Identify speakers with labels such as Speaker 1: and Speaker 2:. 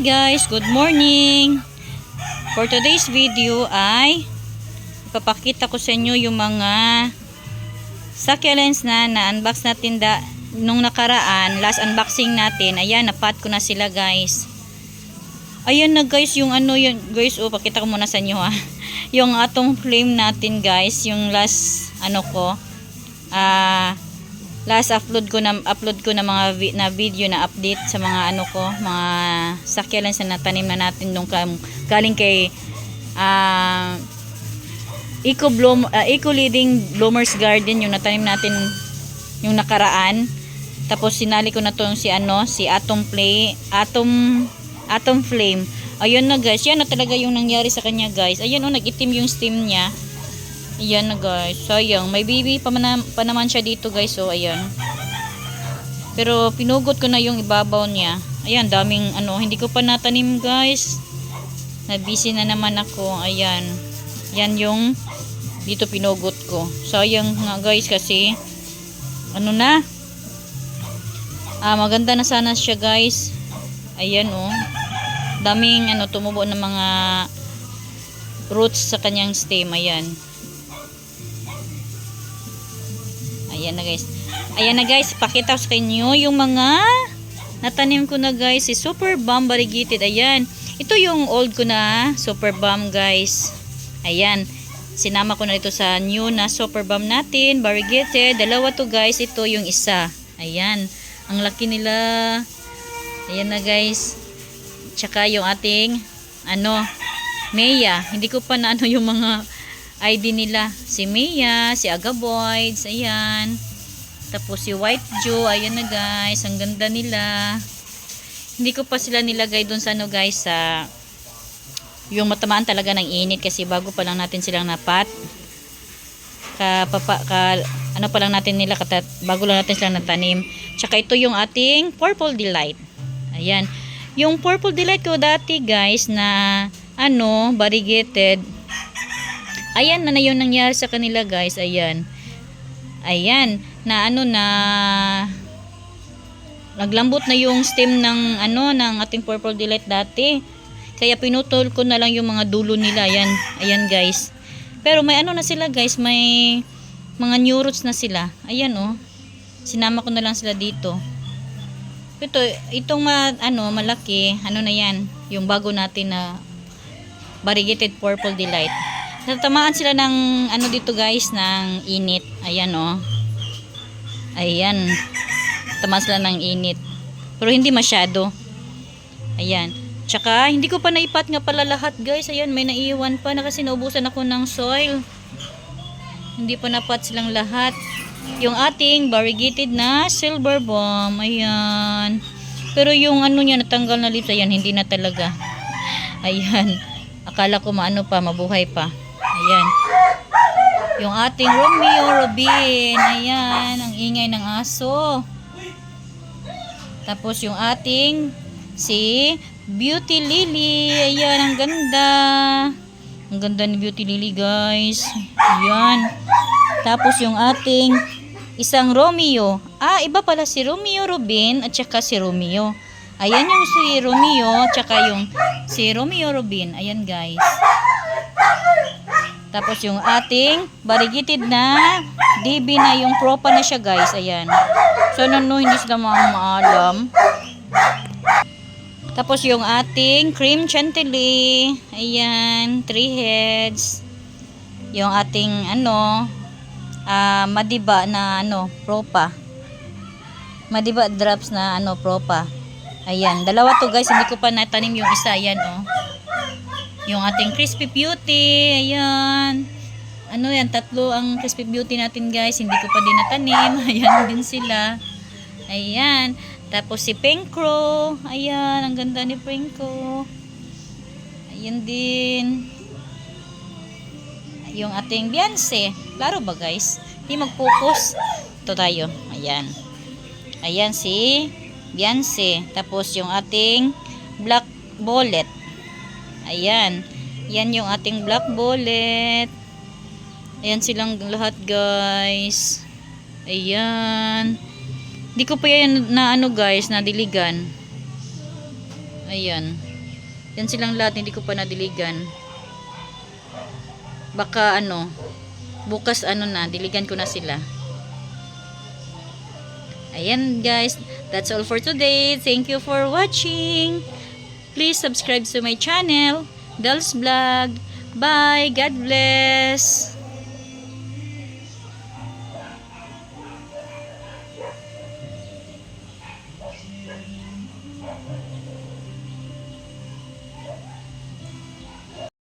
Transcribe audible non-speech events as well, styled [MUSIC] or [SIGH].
Speaker 1: Guys, good morning. For today's video ay ipapakita ko sa inyo yung mga succulents na na-unbox natin da, nung nakaraan, last unboxing natin. Ayan, napat ko na sila guys. Ayan na guys, yung ano yun, guys, oh, pakita ko muna sa inyo ha. [LAUGHS] yung atong flame natin guys, yung last, ano ko, ah, last upload ko na upload ko na mga vi- na video na update sa mga ano ko, mga succulents na natanim na natin nung galing kay ah Eco Bloom ah, Eco Leading Bloomers Garden yung natanim natin yung nakaraan. Tapos sinali ko na to yung si ano, si Atom Play, Atom Atom Flame. Ayun na guys, yan na talaga yung nangyari sa kanya guys. Ayun oh, nag-itim yung stem niya. Ayan na guys. Sayang. May baby pa, man, pa naman siya dito guys. So, ayan. Pero pinugot ko na yung ibabaw niya. Ayan, daming ano. Hindi ko pa natanim guys. Nabisi na naman ako. Ayan. Yan yung dito pinugot ko. Sayang nga guys kasi ano na. Ah, maganda na sana siya guys. Ayan oh. Daming ano tumubo ng mga roots sa kanyang stem. Ayan. Ayan na guys. Ayan na guys, pakita ko sa inyo yung mga natanim ko na guys, si Super Bomb Variegated. Ayan. Ito yung old ko na Super Bomb guys. Ayan. Sinama ko na dito sa new na Super Bomb natin, Variegated. Dalawa to guys, ito yung isa. Ayan. Ang laki nila. Ayan na guys. Tsaka yung ating ano, Maya. Hindi ko pa na ano yung mga ID nila. Si Mia, si Agaboids, ayan. Tapos si White Joe, ayan na guys. Ang ganda nila. Hindi ko pa sila nilagay dun sa ano guys, sa yung matamaan talaga ng init kasi bago pa lang natin silang napat. Ka, papa, ka, ano pa lang natin nila, katat, bago lang natin silang natanim. Tsaka ito yung ating Purple Delight. Ayan. Yung Purple Delight ko dati guys na ano, variegated, Ayan na na yung nangyari sa kanila guys. Ayan. Ayan. Na ano na naglambot na yung stem ng ano ng ating purple delight dati. Kaya pinutol ko na lang yung mga dulo nila. Ayan. Ayan guys. Pero may ano na sila guys. May mga new roots na sila. Ayan oh. Sinama ko na lang sila dito. Ito, itong ma, ano, malaki, ano na yan, yung bago natin na variegated purple delight. Natamaan sila ng ano dito guys ng init. Ayan oh. Ayan. Tamaan sila ng init. Pero hindi masyado. Ayan. Tsaka hindi ko pa naipat nga pala lahat guys. Ayan may naiwan pa na kasi naubusan ako ng soil. Hindi pa napat silang lahat. Yung ating variegated na silver bomb. Ayan. Pero yung ano niya natanggal na leaves. Ayan hindi na talaga. [LAUGHS] Ayan. Akala ko maano pa, mabuhay pa. Ayan. Yung ating Romeo Robin. Ayan. Ang ingay ng aso. Tapos yung ating si Beauty Lily. Ayan. Ang ganda. Ang ganda ni Beauty Lily guys. Ayan. Tapos yung ating isang Romeo. Ah, iba pala si Romeo Robin at saka si Romeo. Ayan yung si Romeo, tsaka yung si Romeo Robin. Ayan guys. Tapos yung ating variegated na DB na yung propa na siya guys. Ayan. So no, no hindi sila maalam. Tapos yung ating cream chantilly. Ayan. Three heads. Yung ating ano ah madiba na ano propa. Madiba drops na ano propa. Ayan. Dalawa to guys. Hindi ko pa natanim yung isa. Ayan oh. Yung ating crispy beauty. Ayan. Ano yan, tatlo ang crispy beauty natin guys. Hindi ko pa din natanim. [LAUGHS] Ayan din sila. Ayan. Tapos si Pinkro. Ayan, ang ganda ni Pinkro. Ayan din. Yung ating Beyonce. Klaro ba guys? Hindi mag-focus. Ito tayo. Ayan. Ayan si Beyonce. Tapos yung ating Black Bullet. Ayan. Yan yung ating black bullet. Ayan silang lahat guys. Ayan. Hindi ko pa yan na ano guys, na diligan. Ayan. Yan silang lahat, hindi ko pa nadiligan. Baka ano, bukas ano na, diligan ko na sila. Ayan guys, that's all for today. Thank you for watching. Please subscribe to my channel, Del's Vlog. Bye. God bless.